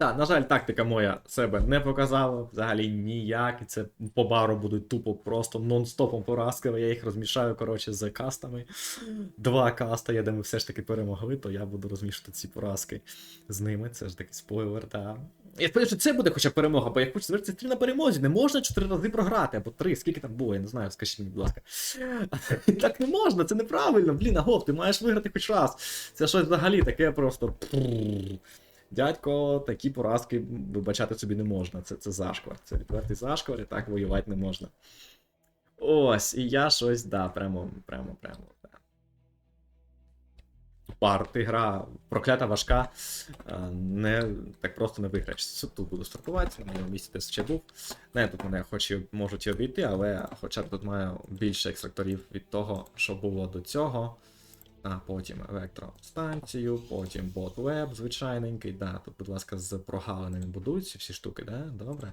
Так, на жаль, тактика моя себе не показала взагалі ніяк. І це по бару будуть тупо просто нон-стопом поразками. Я їх розмішаю, коротше, з кастами. Два каста, я де ми все ж таки перемогли, то я буду розмішувати ці поразки з ними. Це ж такий спойлер, так. Я сподіваюся, що це буде хоча перемога, бо я хочу звернутися три на перемозі. Не можна чотири рази програти, або три, скільки там було, я не знаю, скажіть мені, будь ласка. Так не можна, це неправильно. Блін, агов, ти маєш виграти хоч раз. Це щось взагалі таке просто. Дядько, такі поразки вибачати собі не можна. Це, це зашквар. Це відвертий зашквар, і так воювати не можна. Ось, і я щось, да, прямо, прямо, прямо. Да. Парти гра проклята важка. Не, так просто не виграєш. Тут буду стартувати, на моєму місці десь ще був. Не, тут мене хоч і можуть і обійти, але хоча б тут маю більше екстракторів від того, що було до цього. А потім електростанцію, потім бот-веб звичайненький. Да, тут, будь ласка, з прогалинами будуються всі штуки, да? Добре.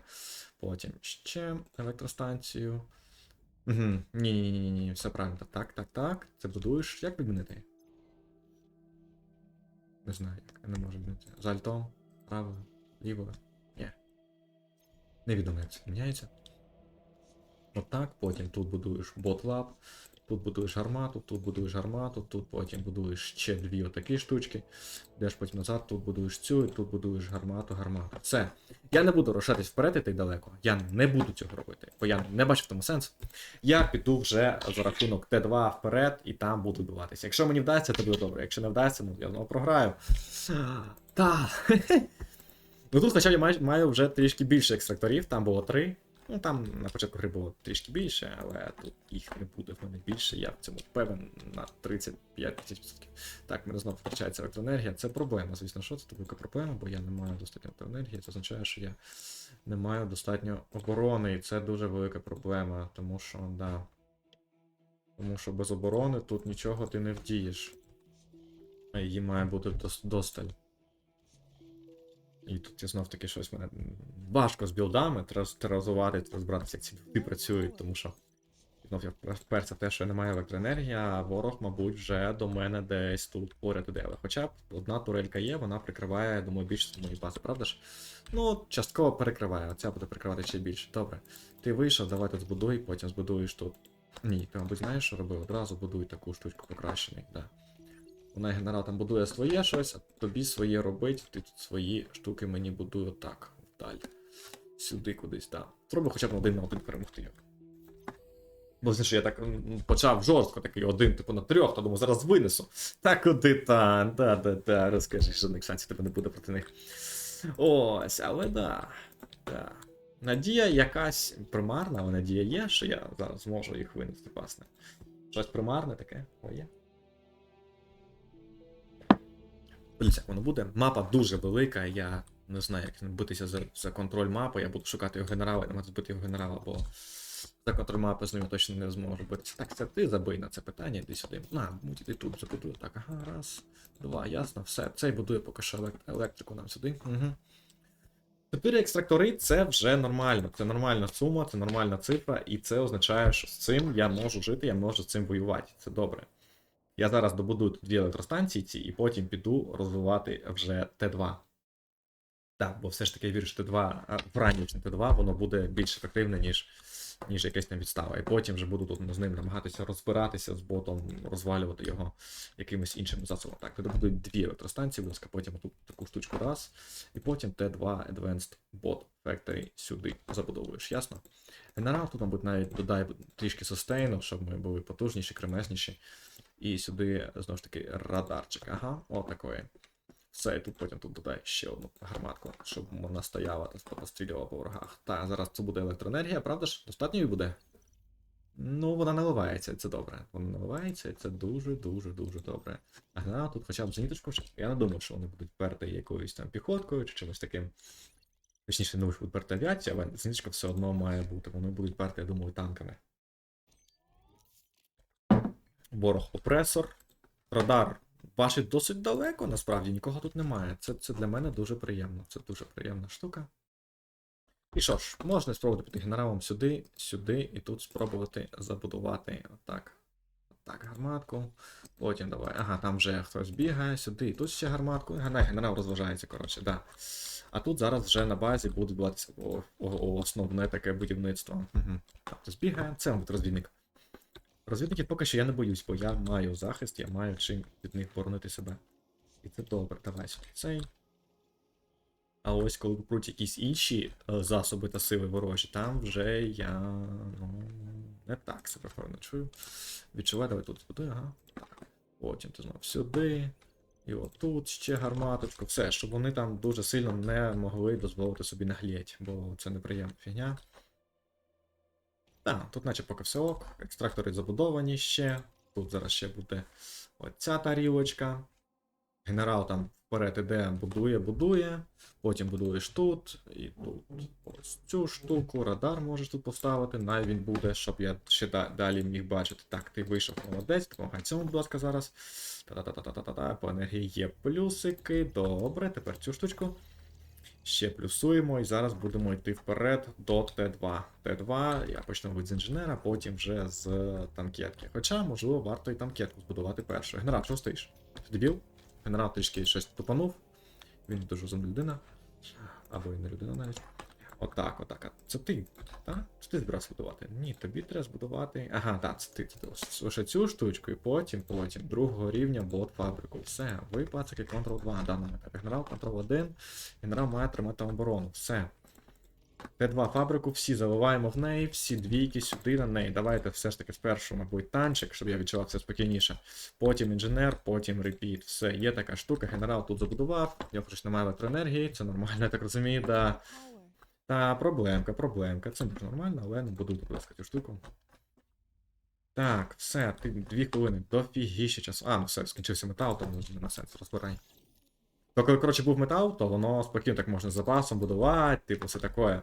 Потім ще електростанцію. Угу. Ні, ні, все правильно. Так, так, так. Це будуєш. Як відмінити? Не знаю, як. Не можу відмінити. За альтом, право, ліво. Ні. Невідомо, як це міняється. Отак, потім тут будуєш бот-лаб. Тут будуєш гармату, тут будуєш гармату, тут потім будуєш ще дві отакі штучки. Йдеш потім назад, тут будуєш цю, і тут будуєш гармату, гармату. Все. Я не буду рушатись вперед і так далеко. Я не буду цього робити, бо я не бачу в тому сенсу. Я піду вже за рахунок Т2 вперед і там буду биватися. Якщо мені вдасться, то буде добре. Якщо не вдасться, ну я знову програю. Та. Ну тут хоча я маю вже трішки більше екстракторів, там було три. Ну там на початку гри було трішки більше, але тут їх не буде в мене більше. Я в цьому певен на 35-30%. Так, мене знову втрачається електроенергія. Це проблема, звісно, що це велика проблема, бо я не маю достатньо електроенергії. Це означає, що я не маю достатньо оборони, і це дуже велика проблема, тому що, да. Тому що без оборони тут нічого ти не вдієш. Її має бути дос- досталь. І тут я знов таки щось мене важко з білдами, тероризувати, треба збиратися, як ці білди працюють, тому що знов я вперся в те, що я не електроенергії, а ворог, мабуть, вже до мене десь тут поряд іде. Хоча б одна турелька є, вона прикриває, думаю, більше моєї бази, правда ж? Ну, частково перекриває, оця буде прикривати ще більше. Добре. Ти вийшов, давай тут збудуй, потім збудуєш тут. Ні, ти, мабуть, знаєш, що робив? Одразу будуй таку штучку покращений, да. Вона генерал там будує своє щось, а тобі своє робить, ти тут свої штуки мені будує так, вдаль. Сюди кудись, так. Треба хоча б один на один перемогти. Бо знаєш, я так почав жорстко такий один, типу на трьох, то думаю, зараз винесу. Та куди там, та та та розкажи, що жодних шансів тебе не буде проти них. Ось, але да. да. Надія якась примарна, але надія є, що я зараз зможу їх винести, власне. Щось примарне таке, о, є. Дивіться, як воно буде. Мапа дуже велика, я не знаю, як битися за, за контроль мапи, я буду шукати його генерала, я не можу збити його генерала, бо за контроль мапи з ним точно не зможу битися. Так, це ти забий на це питання, іди сюди. На, будь іди тут забудую. Так, ага, раз, два, ясно, все. Цей будує поки що електрику нам сюди. Угу. Чотири екстрактори це вже нормально. Це нормальна сума, це нормальна цифра, і це означає, що з цим я можу жити, я можу з цим воювати. Це добре. Я зараз добудую тут дві електростанції ці, і потім піду розвивати вже Т2. Так, бо все ж таки я вірю, що Т2, а, вранішнє Т2, воно буде більш ефективне, ніж, ніж якась там відстава. І потім вже буду тут з ним намагатися розбиратися з ботом, розвалювати його якимось іншим засобом. Так, тоді будуть дві електростанції, будь ласка, потім тут таку штучку раз. І потім Т2 Advanced Bot Factory сюди забудовуєш, ясно? Генерал тут, мабуть, навіть додай трішки сустейну, щоб ми були потужніші, кремезніші. І сюди знову ж таки радарчик. Ага, отакої. Все, і тут потім тут додай ще одну гарматку, щоб вона стояла та пострілювала по ворогах. Так, зараз це буде електроенергія, правда ж? Достатньо її буде? Ну, вона наливається, це добре. Вона наливається, це дуже-дуже дуже добре. Ага, тут хоча б зеніточку. Я не думаю, що вони будуть перти якоюсь там піхоткою чи чимось таким. Точніше, не будуть перти авіація, але зеніточка все одно має бути. Вони будуть перти, я думаю, танками. Ворог опресор. Радар бачить досить далеко, насправді нікого тут немає. Це, це для мене дуже приємно. Це дуже приємна штука. І що ж, можна спробувати піти генералом сюди, сюди, і тут спробувати забудувати отак. Так, гарматку. Потім давай. Ага, там вже хтось бігає, сюди, і тут ще гарматку. Ага, генерал розважається, коротше, да. А тут зараз вже на базі буде основне таке будівництво. Угу. Так, то збігає, це мабуть розвідник. Розвідників поки що я не боюсь, бо я маю захист, я маю чим від них боронити себе. І це добре, давай сюди цей. А ось коли попруть якісь інші е, засоби та сили ворожі, там вже я ну, не так себе впевнено чую. Відчуваю, давай тут збудую, ага. Потім ти знов сюди. І отут ще гарматочку. Все, щоб вони там дуже сильно не могли дозволити собі нагліть, бо це неприємна фігня. Так, тут наче поки все ок. Екстрактори забудовані ще. Тут зараз ще буде оця тарілочка. Генерал там вперед іде, будує, будує. Потім будуєш тут, і тут ось цю штуку, радар можеш тут поставити, най він буде, щоб я ще далі міг бачити. Так, ти вийшов молодець, допомагай цьому, будь ласка, зараз. Та-та-та-та-та-та, по енергії є плюсики. Добре, тепер цю штучку. Ще плюсуємо і зараз будемо йти вперед до Т2. Т2 я почну мабуть, з інженера, потім вже з танкетки. Хоча, можливо, варто і танкетку збудувати першою. Генерал, що стоїш? Дебіл? Генерал трішки щось тупанув. Він дуже розумна людина. Або і не людина навіть. Отак, отак. А це ти, так? Це ти збирався будувати? Ні, тобі треба збудувати. Ага, так, це ти. Лише цю штучку, і потім, потім, другого рівня бот фабрику. Все, ви пацики Ctrl 2. Даний етапі генерал, Ctrl 1. Генерал має тримати оборону. Все. Т2 фабрику, всі заливаємо в неї, всі двійки сюди на неї. Давайте все ж таки спершу, мабуть, танчик, щоб я відчував все спокійніше. Потім інженер, потім репіт. Все, є така штука, генерал тут забудував. Я хоч немає електроенергії, це нормально, я так розумію, да. Та проблемка, проблемка. Це нормально, але не буду, цю штуку. Так, все, ти дві хвилини, дофігіще часу. А, ну все, скінчився метал, тому нема сенсу, розбирай. То коли, коротше, був метал, то воно спокійно так можна з запасом будувати, типу, все таке.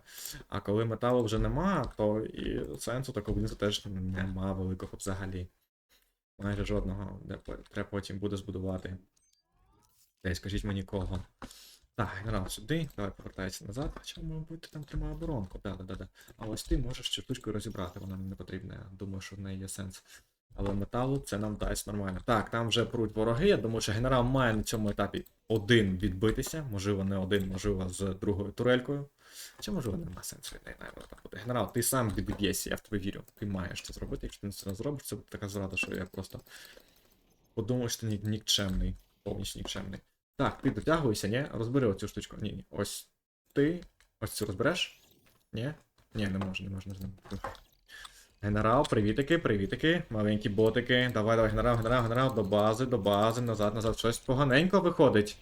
А коли металу вже нема, то і сенсу такого будинку теж нема великого взагалі. Майже жодного. Де треба потім буде збудувати. Десь скажіть мені кого. Так, генерал сюди, давай повертайся назад. Хоча, мабуть, там тримає оборонку. Да, да, да. А ось ти можеш цю штучку розібрати, вона не потрібна. Я думаю, що в неї є сенс. Але металу це нам дасть нормально. Так, там вже пруть вороги. Я думаю, що генерал має на цьому етапі один відбитися. Можливо, не один, можливо, з другою турелькою. Чи можливо, нема сенсу від неї так буде. Генерал, ти сам відб'єшся, я в тебе вірю. Ти маєш це зробити. Якщо ти це не зробиш, це буде така зрада, що я просто подумав, що ти ні- нікчемний, повністю нікчемний. Так, ти дотягуєшся, ні? Розбери оцю штучку. Ні, ні. Ось ти. Ось цю розбереш? Ні? Ні, не можна, не можна. Генерал, привітики, привітики, маленькі ботики. Давай, давай, генерал, генерал, генерал, до бази, до бази, назад, назад. Щось поганенько виходить.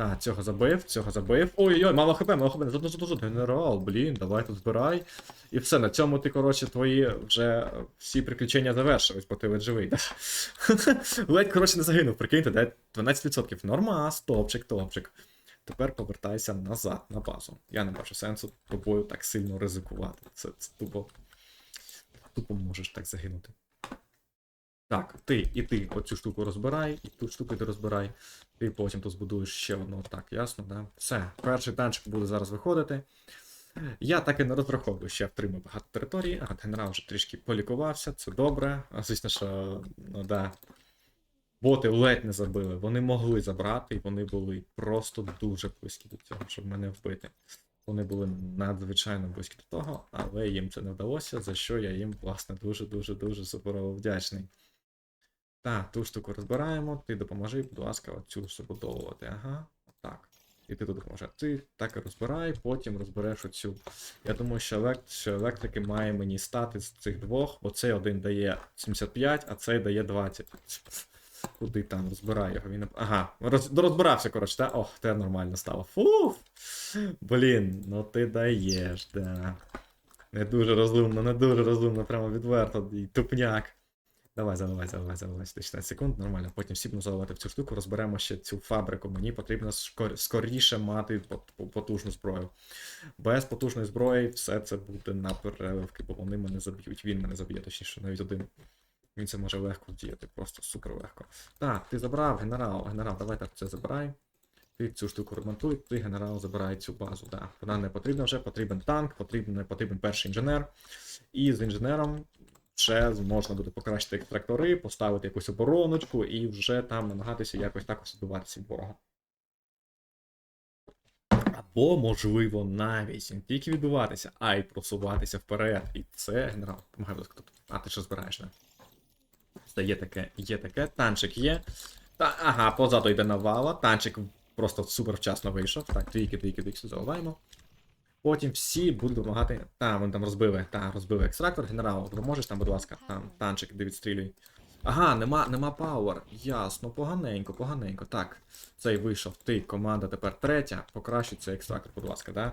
Так, цього забив, цього забив. Ой-ой, мало хп, мало хп, назад, назад, назад. Генерал, блін, давай тут збирай. І все, на цьому ти, коротше, твої вже всі приключення завершились, бо ти ледь живий. Ледь, коротше, не загинув, прикиньте, де 12%. Норма, топчик, топчик. Тепер повертайся назад на базу. Я не бачу сенсу тобою так сильно ризикувати. Це, це тупо. Тупо можеш так загинути. Так, ти і ти оцю штуку розбирай, і ту штуку ти розбирай. Ти потім тут збудуєш ще одну. Так, ясно, да? Все, перший танчик буде зараз виходити. Я так і не розраховую, що я втримаю багато території. А генерал вже трішки полікувався, це добре. А звісно, що ну да. Боти ледь не забили. Вони могли забрати, і вони були просто дуже близькі до цього, щоб мене вбити. Вони були надзвичайно близькі до того, але їм це не вдалося, за що я їм, власне, дуже-дуже дуже суперово вдячний. Так, ту штуку розбираємо, ти допоможи, будь ласка, оцю забудовувати. Ага, так. І ти тут допоможеш. Ти так і розбирай, потім розбереш оцю. Я думаю, що, елект... що електрики має мені стати з цих двох, бо цей один дає 75, а цей дає 20. Куди там? Розбирай його. Він... Ага, роз... розбирався, коротше, так? Ох, те нормально стало. Фуф! Блін, ну ти даєш, да. Не дуже розумно, не дуже розумно, прямо відверто. І тупняк. Давай, заливай, заливай, заливай. 16 секунд, нормально. Потім будемо заливати в цю штуку, розберемо ще цю фабрику. Мені потрібно скор... скоріше мати потужну зброю. Без потужної зброї все це буде на переливки, бо вони мене заб'ють. Він мене заб'є, точніше, навіть один. Він це може легко вдіяти, просто супер легко. Так, ти забрав, генерал, генерал, давай так це забирай. Ти цю штуку ремонтуй, ти генерал забирай цю базу. Да. Вона не потрібна вже, потрібен танк, потрібен, потрібен перший інженер. І з інженером ще можна буде покращити екстрактори, поставити якусь обороночку і вже там намагатися якось також відбуватися від ворога. або, можливо, навіть не тільки відбуватися, а й просуватися вперед. І це генерал. Помагай, будь ласка. А ти що збираєш? Це є таке, є таке. Танчик є. Та, ага, позаду йде навала. Танчик просто супер вчасно вийшов. Так, двійки, двійки, двійки заливаємо. Потім всі будуть допомагати. Та, вони там розбили. Та, розбили екстрактор. Генерал, допоможеш там, будь ласка. Там танчик, де відстрілюй. Ага, нема, нема пауер. Ясно, поганенько, поганенько. Так, цей вийшов. Ти, команда тепер третя. Покращуй цей екстрактор, будь ласка, да?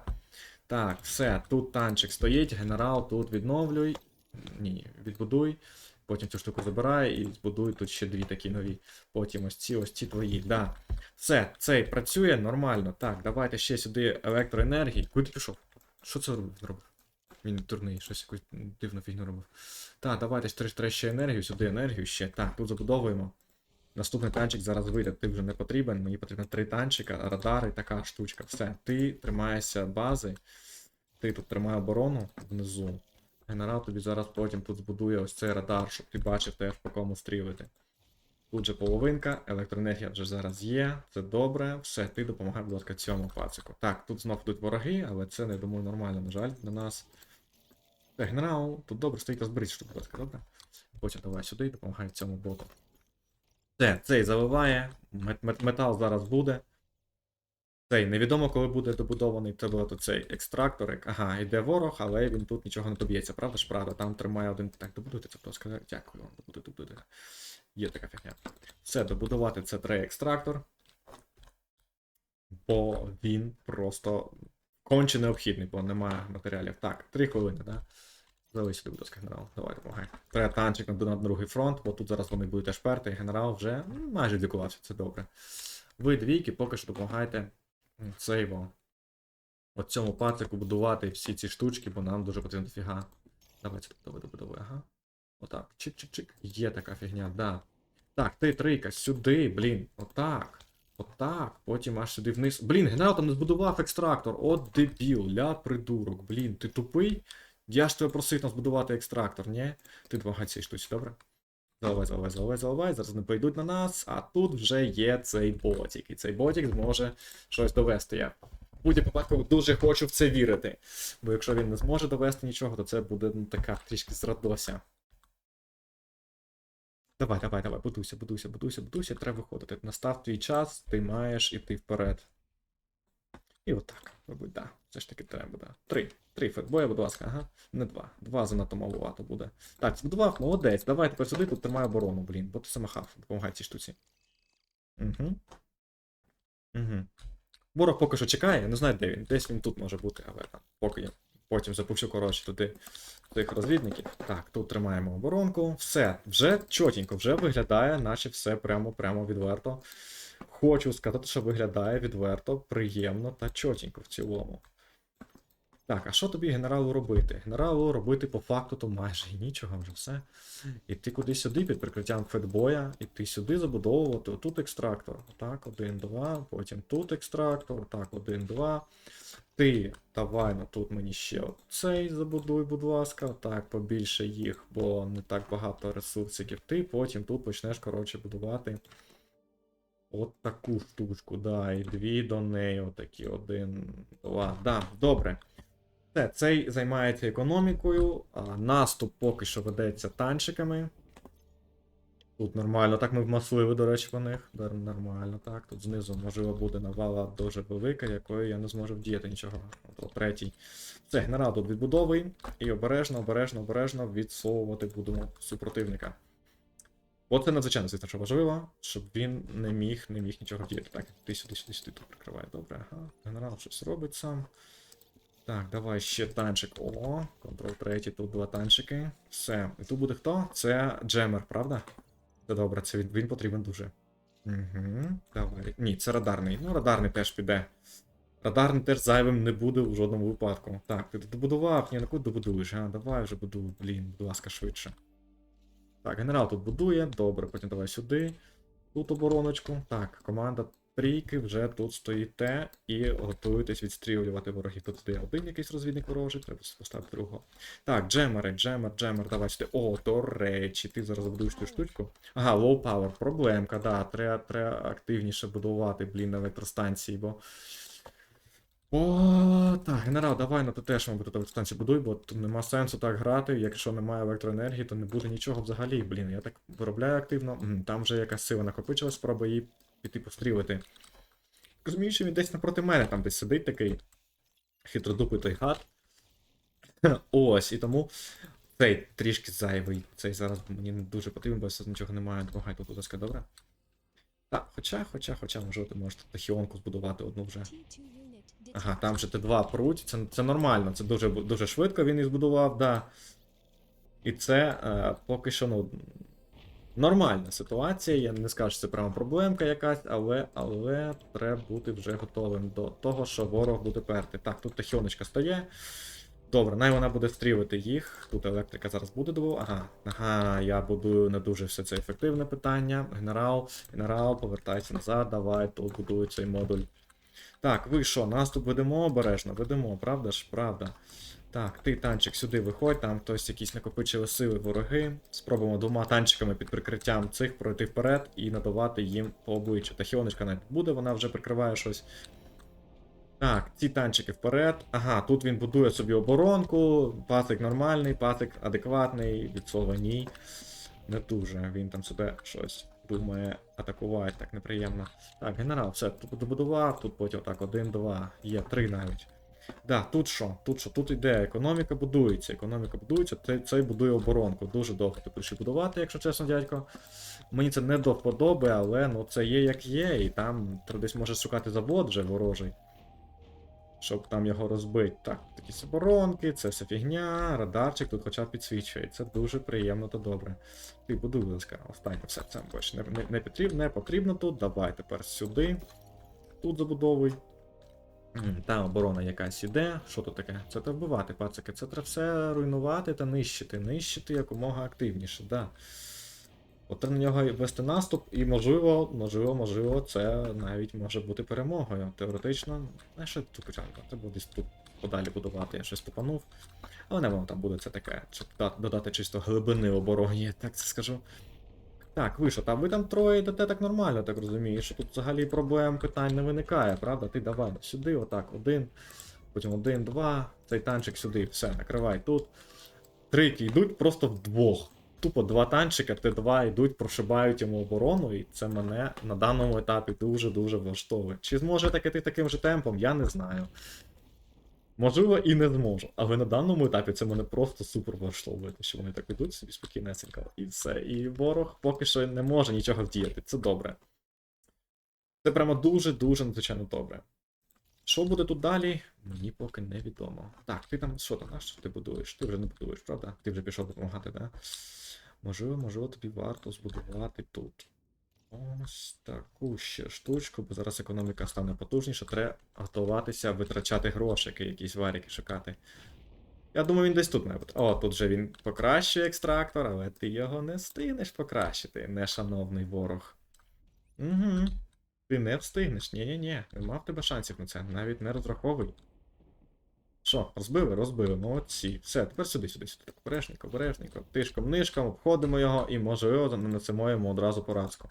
Так, все, тут танчик стоїть, генерал, тут відновлюй. Ні, відбудуй. Потім цю штуку забирай і збудуй тут ще дві такі нові. Потім ось ці, ось ці твої. Да. Все, цей працює нормально. Так, давайте ще сюди електроенергії. Куди ти пішов? Що це робив? робив? Він дурний, щось якусь дивну фігню робив. Так, давайте треба ще енергію, сюди енергію ще. Так, тут забудовуємо. Наступний танчик зараз вийде, ти вже не потрібен. Мені потрібно три танчика, радари, така штучка. Все, ти тримаєшся бази. Ти тут тримай оборону внизу. Генерал тобі зараз потім тут збудує ось цей радар, щоб ти бачив теж по кому стрілити. Тут же половинка, електроенергія вже зараз є, це добре. Все, ти допомагай, будь ласка, цьому пацику. Так, тут знов йдуть вороги, але це, я думаю, нормально, на жаль, для нас. Так, генерал, тут добре стоїть розберіть, будь ласка, добре? Потім давай сюди і допомагай цьому боту. Все, цей заливає, мет- мет- метал зараз буде. Цей невідомо, коли буде добудований, тут цей екстракторик. Ага, йде ворог, але він тут нічого не доб'ється, правда ж, правда? Там тримає один. Так, добудуйте це, будь дякую вам, добудуйте, добудуйте. Є така фігня. Все, добудувати це трей екстрактор. Бо він просто конче необхідний, бо немає матеріалів. Так, три хвилини, да? Залий сюди, будь ласка, генерал. Давай, допомагай. Треба танчик на, другий фронт, бо тут зараз вони будуть теж перти, генерал вже м, майже лікувався, це добре. Ви двійки поки що допомагайте От цьому пацику будувати всі ці штучки, бо нам дуже потрібно дофіга. Давайте добудовуй, добудовуй, ага. Отак. Чик-чик-чик. Є така фігня, да. Так, ти трійка, сюди, блін. Отак. Отак. Потім аж сюди вниз. Блін, генерал там не збудував екстрактор. От дебіл, ля придурок. Блін, ти тупий? Я ж тебе просив там збудувати екстрактор, ні? Ти допомагай цій штуці, добре? Заливай, заливай, заливай, заливай. Зараз не пойдуть на нас, а тут вже є цей ботик. І цей ботик зможе щось довести. Я в будь-якому випадку дуже хочу в це вірити. Бо якщо він не зможе довести нічого, то це буде ну, така трішки зрадося. Давай, давай, давай, будуйся, будуйся, будуйся, будуйся, треба виходити. Настав твій час, ти маєш іти вперед. І отак, мабуть, да. Все ж таки треба, да. Три. Три фетбоя, будь ласка, ага. Не два. Два занадто маловато буде. Так, збудував, молодець. Давай тепер сюди, тут тримай оборону, блін, бо ти самохав. Допомагай цій штуці. Угу. Угу. Ворог поки що чекає, не знаю, де він. Десь він тут може бути, але там, поки я потім запущу, коротше, туди тих розвідників. Так, тут тримаємо оборонку. Все, вже чотенько, вже виглядає, наче все прямо прямо відверто. Хочу сказати, що виглядає відверто, приємно та чотенько в цілому. Так, а що тобі генералу робити? Генералу робити по факту то майже нічого вже все. Іти куди сюди під прикриттям фетбоя, іти сюди забудовувати. Отут екстрактор. Так, один, два, потім тут екстрактор, так, один, два. Ти давай ну тут мені ще цей забудуй, будь ласка. Так, побільше їх, бо не так багато ресурсиків. Ти потім тут почнеш, коротше, будувати. От таку штучку, да, і дві до неї, отакі, один, два. Да, добре. Все, цей займається економікою, а наступ поки що ведеться танчиками. Тут нормально, так ми вмаслили, до речі, по них. Нормально, так. Тут знизу, можливо, буде навала дуже велика, якою я не зможу вдіяти нічого. От, третій. Це генерал тут відбудовий. І обережно, обережно, обережно відсовувати будемо супротивника. От це надзвичайно, звісно, що важливо, щоб він не міг, не міг нічого вдіяти. Так, ти сюди, сюди, сюди тут прикривай. Добре, ага. Генерал щось робить сам. Так, давай ще танчик. О, контроль третій, тут два танчики. Все. І тут буде хто? Це Джемер, правда? Це добре, це він, він потрібен дуже. Угу. Давай. Ні, це радарний. Ну, радарний теж піде. Радарний теж зайвим не буде в жодному випадку. Так, ти добудував, ні, на куди добудуєш, а? Давай вже будуй, блін, будь ласка, швидше. Так, генерал тут будує, добре, потім давай сюди. Тут обороночку. Так, команда трійки вже тут стоїте і готуєтесь відстрілювати ворогів. Тут де один якийсь розвідник ворожий, треба поставити другого. Так, джемери, джемер, джемер, давай сюди. О, до речі, ти зараз будуєш цю штучку. Ага, low power, проблемка, да. Треба, треба активніше будувати, блін, електростанції, бо. О, так, генерал, давай, ну ти теж, мабуть, тут станцію будуй, бо тут нема сенсу так грати. Якщо немає електроенергії, то не буде нічого взагалі. Блін, я так виробляю активно. Там вже якась сила накопичилась, спробуй її піти пострілити. Розумію, що він десь напроти мене там десь сидить такий хитродупий той гад. Ось, і тому цей трішки зайвий. Цей зараз мені не дуже потрібен, бо все нічого немає. Допомагай тут, будь ласка, добре? Так, хоча, хоча, хоча, може, ти можеш тахіонку збудувати одну вже. Ага, там же Т2 пруть, це, це нормально, це дуже, дуже швидко він і збудував, да. І це е, поки що ну, нормальна ситуація. Я не скажу, що це прямо проблемка якась, але, але треба бути вже готовим до того, що ворог буде перти. Так, тут тахіоночка стає. Добре, най вона буде стрілити їх. Тут електрика зараз буде довго. Ага, ага, я будую не дуже все це ефективне питання. Генерал, генерал, повертайся назад, давай, тут будую цей модуль. Так, ви що, наступ ведемо обережно, ведемо, правда ж, правда. Так, ти, танчик, сюди виходь, там хтось якісь накопичили сили вороги. Спробуємо двома танчиками під прикриттям цих пройти вперед і надавати їм по обличчю. Тахіоночка навіть буде, вона вже прикриває щось. Так, ці танчики вперед. Ага, тут він будує собі оборонку. Пасик нормальний, пасик адекватний, від слова ні. Не дуже. Він там себе щось думає атакувати, так неприємно. Так, генерал, все, тут добудував, тут потім так, один, два, є, три навіть. Да, тут що? Тут що? Тут іде економіка будується. Економіка будується, цей, цей будує оборонку. Дуже довго ти прийшли будувати, якщо чесно, дядько. Мені це не до вподоби, але ну це є як є, і там десь може шукати завод вже ворожий. Щоб там його розбити. Так, такі оборонки, це все фігня, радарчик тут хоча б підсвічує. Це дуже приємно та добре. Ти будуй, будь ласка, останнє все, це більше не, не, не потрібно, не потрібно тут. Давай тепер сюди. Тут забудовуй. М, Там оборона якась іде. Що тут таке? Це треба вбивати, пацики. Це треба все руйнувати та нищити. Нищити якомога активніше, да. От на нього вести наступ, і можливо, можливо, можливо, це навіть може бути перемогою. Теоретично, а що тут початку? Треба десь тут подалі будувати, я щось тупанув. Але не воно там буде це таке, щоб додати чисто глибини обороні, так це скажу. Так, ви що, там ви там троє йдете так нормально, так розумієш, що тут взагалі проблем питань не виникає, правда? Ти давай сюди, отак, один, потім один, два, цей танчик сюди, все, накривай тут. Трики йдуть просто вдвох. Тупо два танчика, Т2 йдуть, прошибають йому оборону, і це мене на даному етапі дуже-дуже влаштовує. Чи зможе так іти таким же темпом, я не знаю. Можливо, і не зможу. Але на даному етапі це мене просто супер влаштовує, що вони так ідуть собі спокійнесенько. І все. І ворог поки що не може нічого вдіяти. Це добре. Це прямо дуже-дуже надзвичайно добре. Що буде тут далі? Мені поки невідомо. Так, ти там що там, а що ти будуєш? Ти вже не будуєш, правда? Ти вже пішов допомагати, да? Можливо, можливо, тобі варто збудувати тут. Ось таку ще штучку, бо зараз економіка стане потужніша, треба готуватися витрачати грошики, якісь варіки шукати. Я думаю, він десь тут має бути. О, тут же він покращує екстрактор, але ти його не встигнеш покращити, нешановний ворог. Угу. Ти не встигнеш. Ні-ні-ні, нема в тебе шансів на це, навіть не розраховуй. Що, розбили, розбили, молодці. Все, тепер сюди, сюди, сюди. Обережненько, обережненько. Тишком нишком, обходимо його і можливо нанесемо одразу поразку.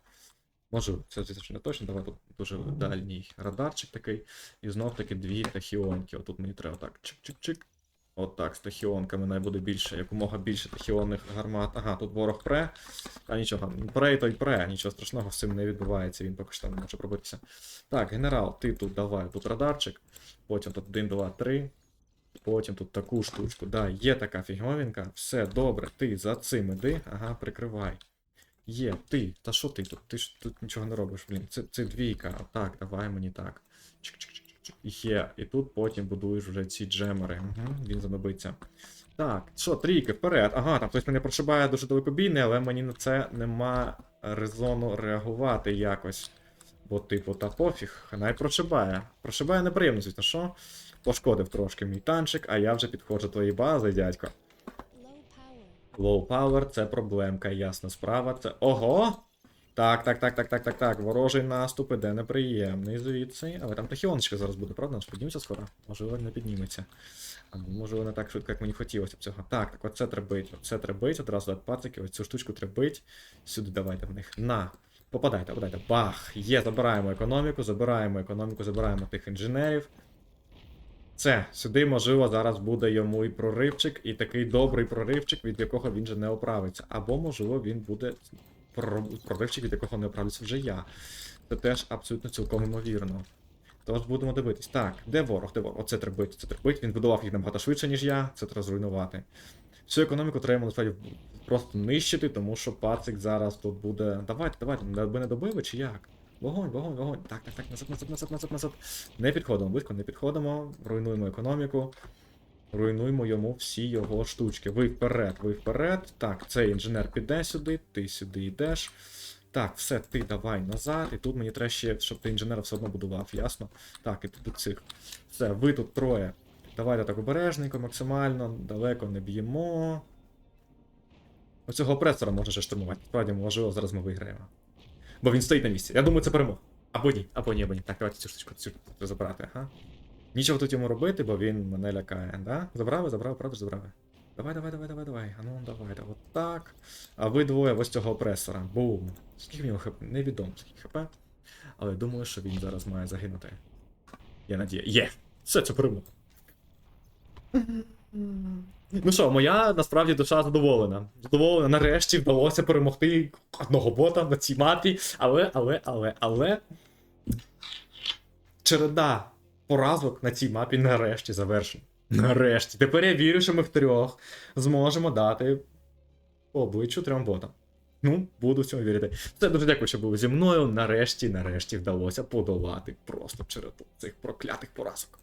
Можливо, це звісно не точно. Давай тут дуже дальній радарчик такий. І знов таки дві тахіонки. Отут мені треба так. Чик-чик-чик. Отак, з тахіонками най буде більше, якомога більше тахіонних гармат. Ага, тут ворог пре. А нічого, пре і той пре, нічого страшного з цим не відбувається, він поки що не може пробитися. Так, генерал, ти тут давай, тут радарчик. Потім тут 1, 2, 3. Потім тут таку штучку. Да, є така фігмовінка. Все добре, ти за цим іди. Ага, прикривай. Є, ти. Та що ти тут? Ти ж тут нічого не робиш, блін. Це, це двійка. Так, давай мені так. Чик-чик-чик-чик. Є. І тут потім будуєш вже ці джемери. Угу, він знадобиться. Так, що, трійки, вперед. Ага, там хтось мене прошибає дуже далекобійний, але мені на це нема резону реагувати якось. Бо, типу, та пофіг, хай прошибає. Прошибає неприємно, звісно, що? Пошкодив трошки мій танчик, а я вже підходжу до твоєї бази, дядько. Low power це проблемка, ясна справа. Це. Ого! Так, так, так, так, так, так, так. Ворожий наступ іде неприємний звідси. Але там тахіоночка зараз буде, правда? Ж підніметься скоро? Можливо, не підніметься. А можливо, не так швидко, як мені хотілося б цього. Так, так, оце треба бить, оце треба бить, одразу дати пацики, ось цю штучку треба бить. Сюди давайте в них. На. Попадайте, попадайте. Бах! Є, забираємо економіку, забираємо економіку, забираємо тих інженерів. Це, сюди, можливо, зараз буде йому і проривчик, і такий добрий проривчик, від якого він же не оправиться. Або, можливо, він буде проривчик, від якого не оправлюся вже я. Це теж абсолютно цілком ймовірно. Тож будемо дивитись. Так, де ворог? Де ворог? Оце треба бити, це треба бити. Він будував їх набагато швидше, ніж я. Це треба зруйнувати. Всю економіку треба насправді просто нищити, тому що пацик зараз тут буде. Давайте, давайте, ви не добили чи як? Вогонь, вогонь, вогонь. Так, так, так, назад, назад, назад, назад, назад. Не підходимо, близько не підходимо. Руйнуємо економіку. Руйнуємо йому всі його штучки. Ви вперед, ви вперед. Так, цей інженер піде сюди, ти сюди йдеш. Так, все, ти давай назад. І тут мені треба ще, щоб ти інженера все одно будував, ясно? Так, і до цих. Все, ви тут троє. Давайте так обережненько, максимально, далеко не б'ємо. Оцього опресора можна ще штурмувати. Справді, можливо, зараз ми виграємо. Бо він стоїть на місці. Я думаю, це перемога. Або ні, або ні, або ні. Так, давайте цю штучку цю забрати, ага. Нічого тут йому робити, бо він мене лякає, да? Забрали, забрали, правда забрали. Давай, давай, давай, давай, давай. А ну давай, давай. От так. А ви двоє ось цього опресора. Бум. Скільки в нього хп? Невідомо, скільки хп. Але думаю, що він зараз має загинути. Я надію. Є! Все, це перемога. Ну що, моя насправді душа задоволена. Задоволена, нарешті вдалося перемогти одного бота на цій мапі. Але, але, але, але. Череда поразок на цій мапі нарешті завершена. Нарешті. Тепер я вірю, що ми втрьох зможемо дати по обличчю трьом ботам. Ну, буду в цьому вірити. Все, дуже дякую, що були зі мною. Нарешті, нарешті вдалося подолати просто череду цих проклятих поразок.